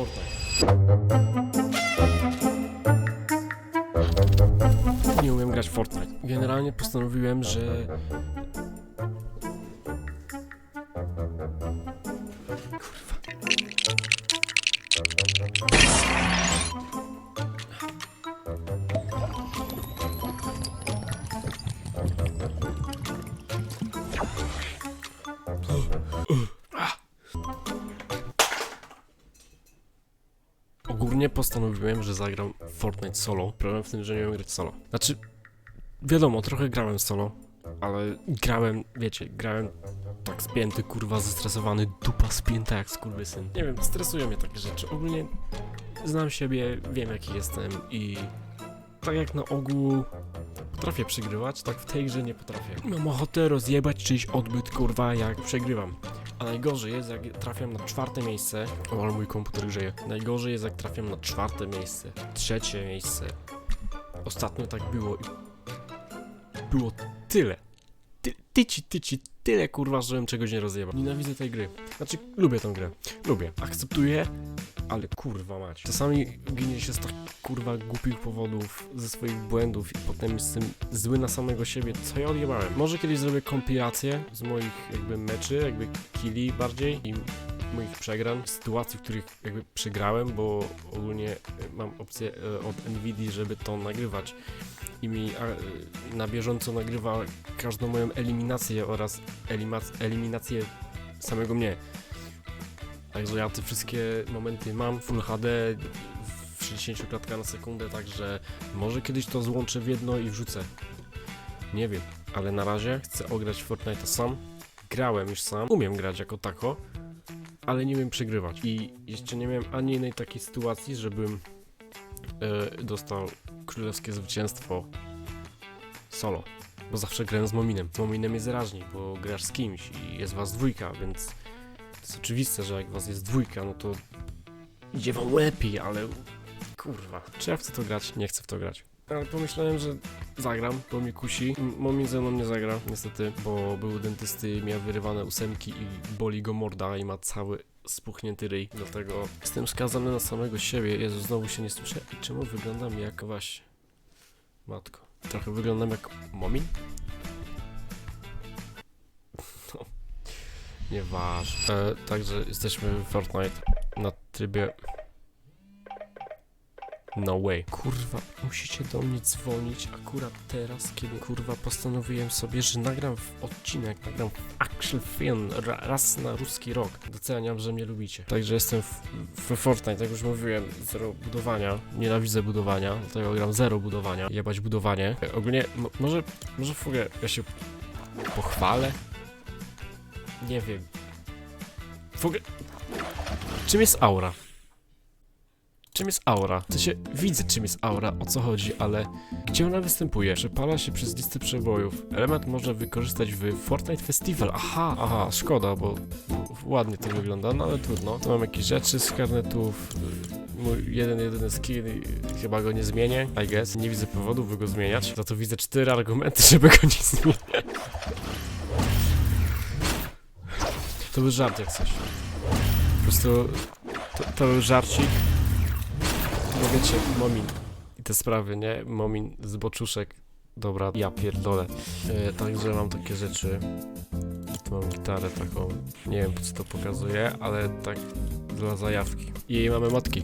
Fortnite. Nie umiem grać w Fortnite. Generalnie postanowiłem, że... Kurwa. Ogólnie postanowiłem, że zagram Fortnite solo. Problem w tym, że nie umiem grać solo. Znaczy, wiadomo, trochę grałem solo, ale grałem, wiecie, grałem tak spięty, kurwa, zestresowany, dupa spięta jak skurwysyn. Nie wiem, stresują mnie takie rzeczy. Ogólnie znam siebie, wiem jaki jestem i tak jak na ogół potrafię przegrywać, tak w tej grze nie potrafię. Mam ochotę rozjebać czyjś odbyt, kurwa, jak przegrywam. A najgorzej jest, jak trafiam na czwarte miejsce. O, ale mój komputer grzeje. Najgorzej jest, jak trafiam na czwarte miejsce, trzecie miejsce. Ostatnio tak było i było tyle. Ty, tyci, tyci, tyle kurwa, żebym czegoś nie rozjebał. Nienawidzę tej gry. Znaczy, lubię tą grę. Lubię. Akceptuję, ale kurwa mać. Czasami ginie się z tak kurwa głupich powodów, ze swoich błędów i potem jestem zły na samego siebie, co ja odjebałem. Może kiedyś zrobię kompilację z moich jakby meczy, jakby killi bardziej i moich przegrań, sytuacji, w których jakby przegrałem, bo ogólnie e, mam opcję e, od Nvidia, żeby to nagrywać i mi a, na bieżąco nagrywa każdą moją eliminację oraz eliminację samego mnie. Także ja te wszystkie momenty mam Full HD w 60 klatkach na sekundę, także może kiedyś to złączę w jedno i wrzucę. Nie wiem, ale na razie chcę ograć Fortnite sam. Grałem już sam, umiem grać jako tako, ale nie umiem przegrywać. I jeszcze nie miałem ani jednej takiej sytuacji, żebym e, dostał królewskie zwycięstwo solo. Bo zawsze grałem z Mominem. Z Mominem jest raźniej, bo grasz z kimś i jest was dwójka, więc jest oczywiste, że jak was jest dwójka, no to idzie wam lepiej, ale kurwa. Czy ja chcę to grać? Nie chcę w to grać. Ale pomyślałem, że zagram, bo mnie kusi. Momin ze mną nie zagra, niestety, bo był dentysty, miał wyrywane ósemki i boli go morda i ma cały spuchnięty ryj. Dlatego jestem skazany na samego siebie. Jezu, znowu się nie słyszę. I czemu wyglądam jak właśnie... Matko. Trochę wyglądam jak Momin? Nieważne. Także jesteśmy w Fortnite na trybie... No way. Kurwa, musicie do mnie dzwonić akurat teraz, kiedy kurwa postanowiłem sobie, że nagram w odcinek, nagram action film ra, raz na ruski rok. Doceniam, że mnie lubicie. Także jestem w, w Fortnite, jak już mówiłem, zero budowania. Nienawidzę budowania, dlatego gram zero budowania. Jebać budowanie. E, Ogólnie, może, może w ogóle ja się pochwalę? Nie wiem. W ogóle... Czym jest aura? Czym jest aura? W sensie widzę czym jest aura, o co chodzi, ale gdzie ona występuje? Przepala się przez listę przebojów. Element można wykorzystać w Fortnite Festival. Aha, aha, szkoda, bo ładnie to wygląda, no ale trudno. Tu mam jakieś rzeczy z karnetów. Mój jeden, jedyny skin, y, chyba go nie zmienię, I guess. Nie widzę powodu, by go zmieniać. Za to widzę cztery argumenty, żeby go nie zmieniać. To był żart jak coś. Po prostu to, to był żarcik. No wiecie, Momin i te sprawy, nie? Momin z boczuszek. Dobra, ja pierdolę. E, także mam takie rzeczy. Tu mam gitarę taką. Nie wiem co to pokazuje, ale tak dla zajawki. I mamy matki.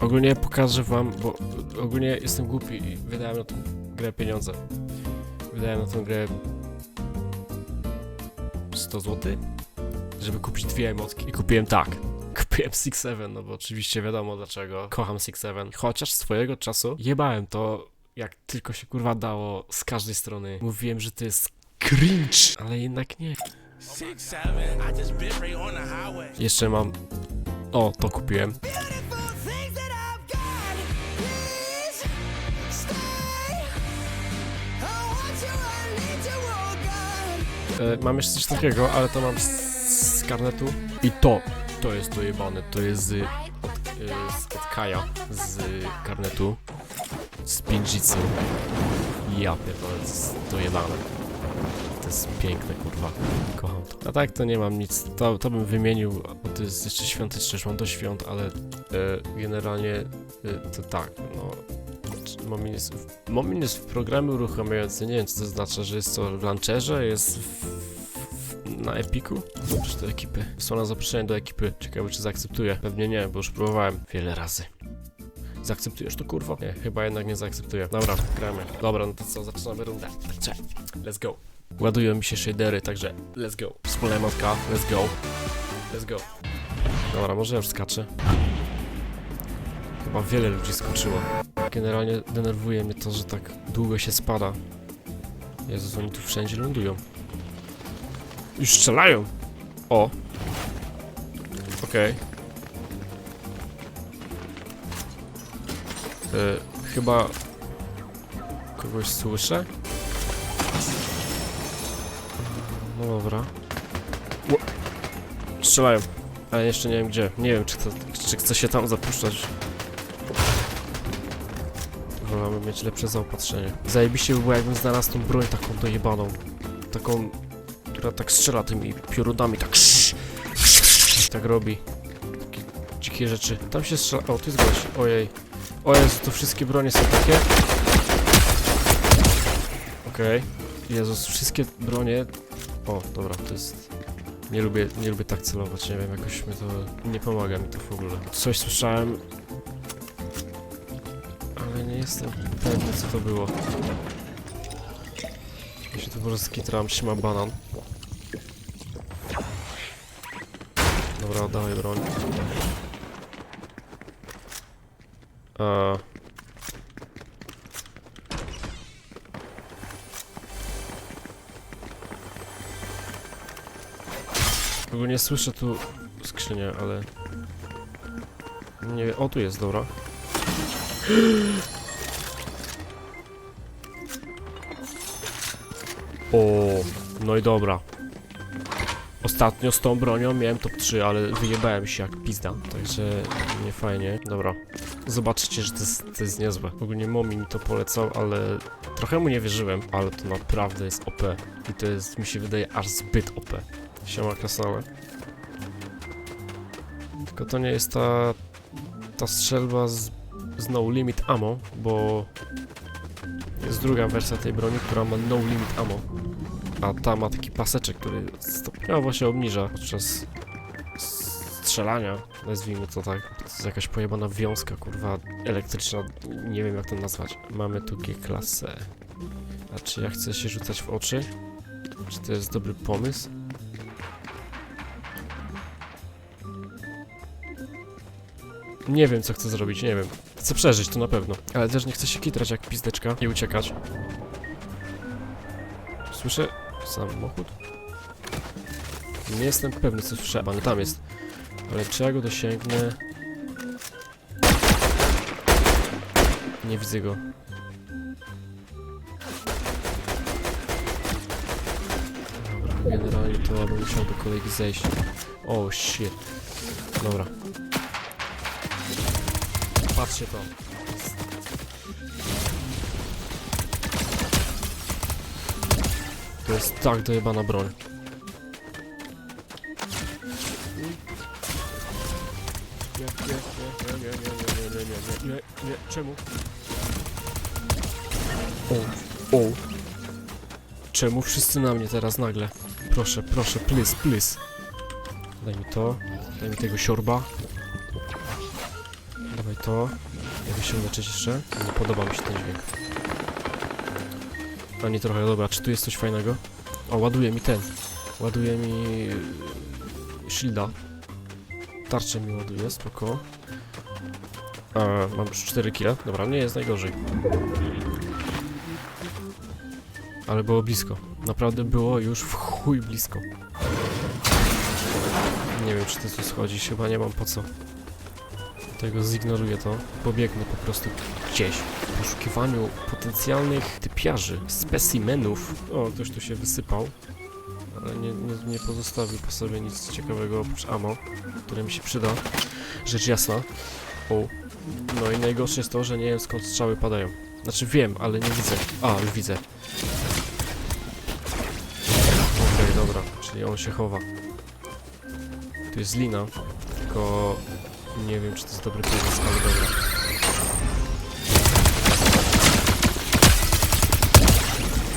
Ogólnie pokażę wam, bo ogólnie jestem głupi i wydałem na tą grę pieniądze. Wydałem na tą grę 100 zł, żeby kupić dwie emotki. I kupiłem tak. Kupiłem Six Seven, no bo oczywiście wiadomo dlaczego. Kocham Six Seven. Chociaż swojego czasu jebałem to, jak tylko się kurwa dało z każdej strony. Mówiłem, że to jest cringe, ale jednak nie. Jeszcze mam. O, to kupiłem. E, mam jeszcze coś takiego, ale to mam z, z karnetu. I to, to jest dojebane. To jest z, od, e, z, od Kaja, z karnetu. Z Pinjitsu. Ja pierdolę, to jest dojebane. To jest piękne, kurwa. Kocham to. A tak to nie mam nic. To, to bym wymienił, bo to jest jeszcze świąteczne, już mam do świąt, ale e, generalnie e, to tak, no. Momin jest, w, Momin jest w programie uruchamiający, nie wiem co to znaczy, że jest to w launcherze, jest w, w, na Epiku? Zobaczysz do ekipy. Wysłano zaproszenie do ekipy. Ciekawe czy zaakceptuje. Pewnie nie, bo już próbowałem wiele razy. Zaakceptujesz to kurwa? Nie, chyba jednak nie zaakceptuję. Dobra, gramy. Dobra, no to co, zaczynamy rundę. Także, let's go. Ładują mi się shadery, także let's go. Wspólna emotka, let's go. Let's go. Dobra, może już skaczę. Chyba wiele ludzi skoczyło. Generalnie denerwuje mnie to, że tak długo się spada. Jezus, oni tu wszędzie lądują. Już strzelają! O! Okej. Y, chyba... Kogoś słyszę? No dobra. Strzelają. Ale jeszcze nie wiem gdzie. Nie wiem, czy, to, czy chcę się tam zapuszczać. Wolałbym mieć lepsze zaopatrzenie. Zajebiście by było, jakbym znalazł tą broń taką dojebaną. Taką, która tak strzela tymi piorunami, tak tak robi. Takie dzikie rzeczy. Tam się strzela... O, jest gość. Ojej. O Jezu, to wszystkie bronie są takie. Okej. Jezus, wszystkie bronie... O, dobra, to jest... Nie lubię, nie lubię tak celować, nie wiem, jakoś mi to... Nie pomaga mi to w ogóle. Coś słyszałem... Ale nie jestem pewny, co to było. Ja się tu po prostu skitram, trzyma banan. Dobra, oddawaj broń. Eee. Ogólnie słyszę tu skrzynię, ale... Nie o tu jest, dobra. O, no i dobra. Ostatnio z tą bronią miałem top 3, ale wyjebałem się jak pizda, także nie fajnie. Dobra, zobaczycie, że to jest, to jest niezłe. Ogólnie Momi mi to polecał, ale trochę mu nie wierzyłem, ale to naprawdę jest OP. I to jest, mi się wydaje, aż zbyt OP. Siema krasnale. Tylko to nie jest ta, ta strzelba z, z no limit ammo, bo jest druga wersja tej broni, która ma no limit ammo. A ta ma taki paseczek, który stopniowo się obniża podczas strzelania, nazwijmy to tak. To jest jakaś pojebana wiązka, kurwa, elektryczna, nie wiem jak to nazwać. Mamy tu G-klasę. A czy ja chcę się rzucać w oczy? Czy to jest dobry pomysł? Nie wiem co chcę zrobić, nie wiem. Chcę przeżyć, to na pewno. Ale też nie chcę się kitrać jak pizdeczka i uciekać. Słyszę samochód? Nie jestem pewny co słyszę, ale tam jest. Ale czy ja go dosięgnę? Nie widzę go. Dobra, generalnie to bym musiał do kolegi zejść. O oh, shit. Dobra. Patrzcie to. To jest tak dojebana broń. Nie, nie, nie, nie, nie, nie, nie, nie, nie, nie, nie, czemu? O, o. Czemu wszyscy na mnie teraz nagle? Proszę, proszę, please, please. Daj mi to, daj mi tego siorba. To. Jak się leczyć jeszcze? Nie podoba mi się ten dźwięk. Ani trochę, dobra, czy tu jest coś fajnego? O, ładuje mi ten. Ładuje mi... yy, Shielda. Tarczę mi ładuje, spoko. A, mam już 4 kile. Dobra, nie jest najgorzej. Ale było blisko. Naprawdę było już w chuj blisko. Nie wiem, czy to tu schodzi, chyba nie mam po co. Tego zignoruję to. Pobiegnę po prostu gdzieś. W poszukiwaniu potencjalnych typiarzy, specimenów. O, ktoś tu się wysypał. Ale nie, nie, nie pozostawił po sobie nic ciekawego oprócz ammo, które mi się przyda. Rzecz jasna. O. No i najgorsze jest to, że nie wiem skąd strzały padają. Znaczy wiem, ale nie widzę. A, już widzę. czyli on się chowa. Tu jest lina, tylko nie wiem czy to jest dobry pomysł, ale dobra.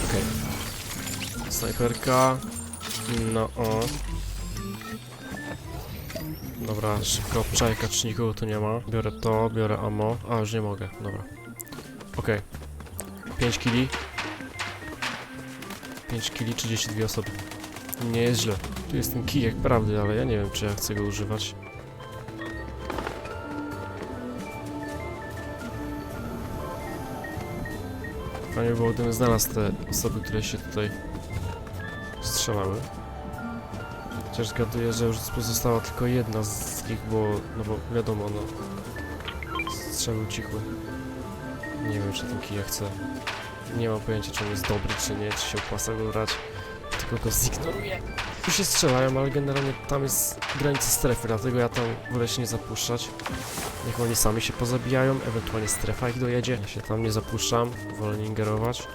Okej. Snajperka. No o. Dobra, szybko obczajka, czy nikogo tu nie ma. Biorę to, biorę ammo. A, już nie mogę, dobra. Okej. 5 kili. 5 kili, 32 osoby. Nie jest źle. Tu jest ten kijek prawdy, ale ja nie wiem, czy ja chcę go używać. Fajnie by było, gdybym znalazł te osoby, które się tutaj strzelały. Chociaż zgaduję, że już pozostała tylko jedna z nich, bo, no bo wiadomo, no, strzały ucichły. Nie wiem, czy ten kijek chce. Nie mam pojęcia, czy on jest dobry, czy nie, czy się opłaca go brać. Tylko go zignoruję. Tu się strzelają, ale generalnie tam jest granica strefy, dlatego ja tam wolę się nie zapuszczać. Niech oni sami się pozabijają, ewentualnie strefa ich dojedzie. Ja się tam nie zapuszczam, wolę nie ingerować.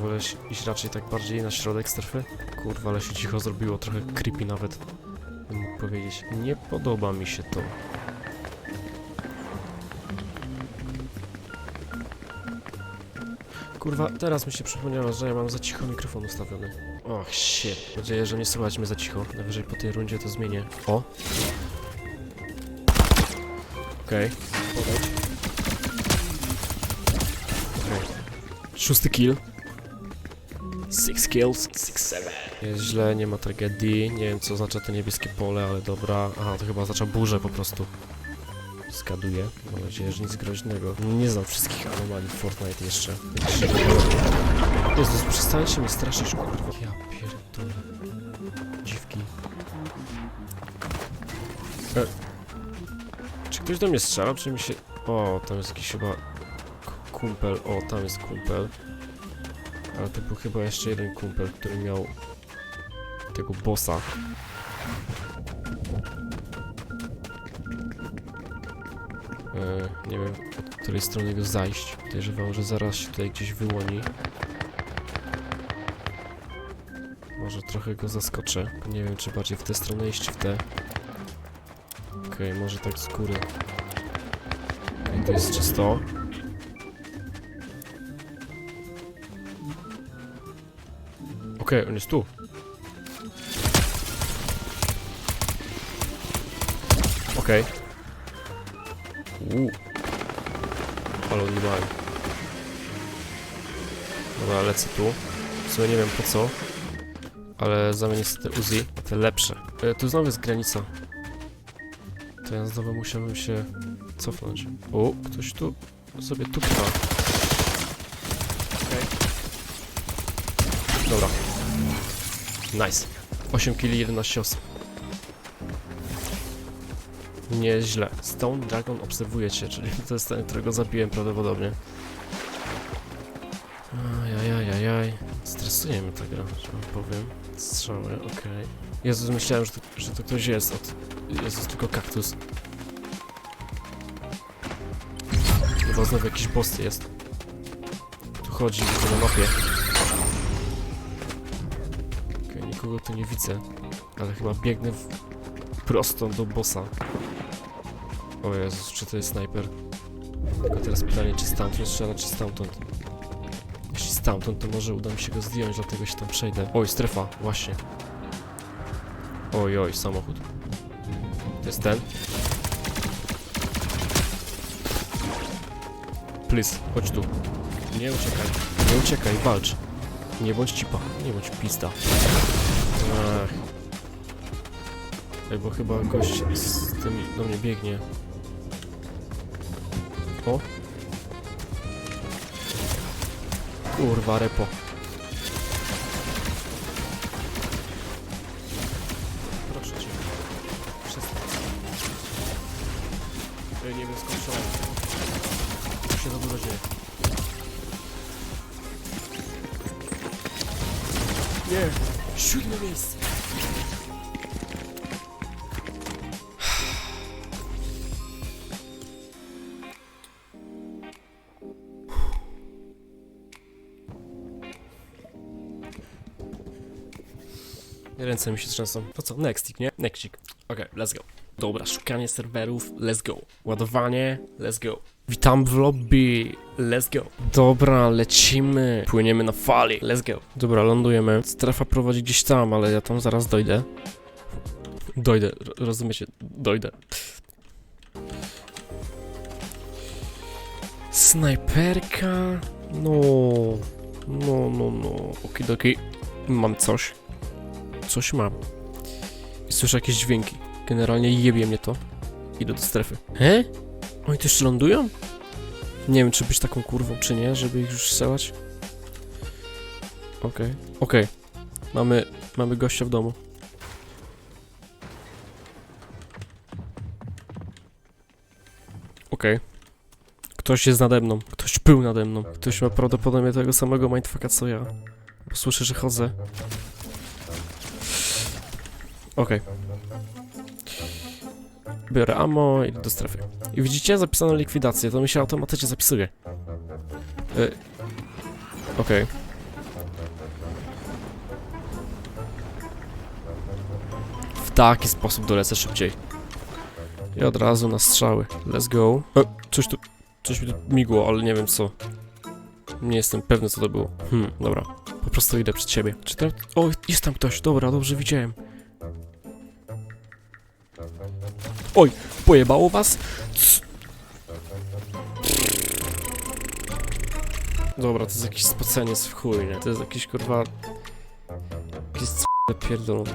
Wolę iść raczej tak bardziej na środek strefy. Kurwa, ale się cicho zrobiło, trochę creepy nawet. Bym mógł powiedzieć. Nie podoba mi się to. Kurwa, teraz mi się przypomniało, że ja mam za cicho mikrofon ustawiony. Och, shit. Mam nadzieję, że nie słychać mnie za cicho. Najwyżej po tej rundzie to zmienię. O! Okej. Podać. Okej. Szósty kill. Six kills. Six, seven. Jest źle, nie ma tragedii. Nie wiem, co oznacza to niebieskie pole, ale dobra. Aha, to chyba oznacza burzę po prostu. Zgaduję. Mam nadzieję, że nic groźnego. Nie znam wszystkich anomalii Fortnite jeszcze. Jezus, przestańcie mnie straszyć, kurwa. Ja pierdolę. Dziwki. E. Czy ktoś do mnie strzelał, czy mi się... O, tam jest jakiś chyba... Kumpel, o, tam jest kumpel. Ale to był chyba jeszcze jeden kumpel, który miał... Tego bossa. E, nie wiem, od której strony go zajść. Podejrzewam, że zaraz się tutaj gdzieś wyłoni. Może trochę go zaskoczę. Nie wiem, czy bardziej w tę stronę iść, czy w tę. Okej, może tak z góry. Okej, to jest czysto. Okej, on jest tu. Okej. Uuu. Ale oni mają. Dobra, lecę tu. W sumie nie wiem po co. Ale zamienię sobie te Uzi, te lepsze. E, tu znowu jest granica. To ja znowu musiałbym się cofnąć. O, ktoś tu sobie tu trwa. Okej. Dobra. Nice. 8 killi, 11 osób. Nieźle. Stone Dragon obserwuje cię, czyli to jest ten, którego zabiłem prawdopodobnie. Ajajajajaj. Stresuje mnie ta gra, że wam powiem. Strzały, okej. Jezus, myślałem, że to, że to ktoś jest od... Jezus, tylko kaktus. Chyba znowu jakiś boss jest. Tu chodzi, widzę na mapie. Okej, nikogo tu nie widzę. Ale chyba biegnę w... prosto do bossa. O Jezus, czy to jest snajper? Tylko teraz pytanie, czy stamtąd strzela, czy stamtąd? Jeśli stamtąd, to może uda mi się go zdjąć, dlatego się tam przejdę. Oj, strefa, właśnie. Oj, oj, samochód. To jest ten. Please, chodź tu. Nie uciekaj. Nie uciekaj, walcz. Nie bądź cipa, nie bądź pista. Ach. Ej, bo chyba gość z tym do mnie biegnie. O. Kurwa, repo. Ręce mi się trzęsą. To co? Nextik, nie? Nextik. Okej, let's go. Dobra, szukanie serwerów, let's go. Ładowanie, let's go. Witam w lobby, let's go. Dobra, lecimy. Płyniemy na fali, let's go. Dobra, lądujemy. Strefa prowadzi gdzieś tam, ale ja tam zaraz dojdę. Dojdę, ro- rozumiecie? Dojdę. Snajperka. No, no, no, no. Okidoki. Mam coś. Coś mam. I słyszę jakieś dźwięki. Generalnie jebie mnie to. Idę do strefy. He? Oni też lądują? Nie wiem, czy być taką kurwą, czy nie, żeby ich już strzelać. Okej, okej. Mamy, mamy gościa w domu. Okej. Ktoś jest nade mną. Ktoś był nade mną. Ktoś ma prawdopodobnie tego samego mindfucka co ja. Bo słyszę, że chodzę. Okej. Biorę ammo i do strefy. I widzicie, zapisano likwidację, to mi się automatycznie zapisuje. Y Okej. W taki sposób dolecę szybciej. I od razu na strzały. Let's go. E, coś tu... Coś mi tu migło, ale nie wiem co. Nie jestem pewny co to było. Hmm, dobra. Po prostu idę przed siebie. Czy tam... O, jest tam ktoś. Dobra, dobrze widziałem. Oj, pojebało was? C- Dobra, to jest jakiś spoceniec w chuj, nie? To jest jakiś kurwa... Jakiś c***e pierdolony.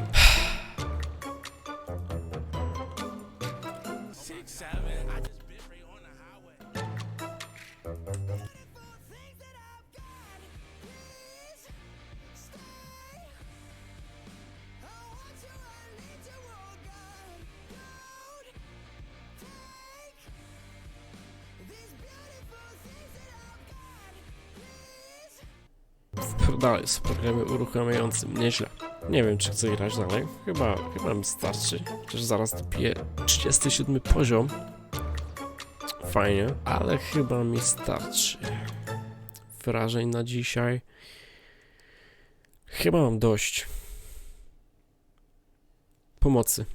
Z programem uruchamiającym, nieźle. Nie wiem, czy chcę grać dalej. Chyba, chyba mi starczy. Przecież zaraz dopiję 37 poziom. Fajnie, ale chyba mi starczy. Wrażeń na dzisiaj. Chyba mam dość. Pomocy.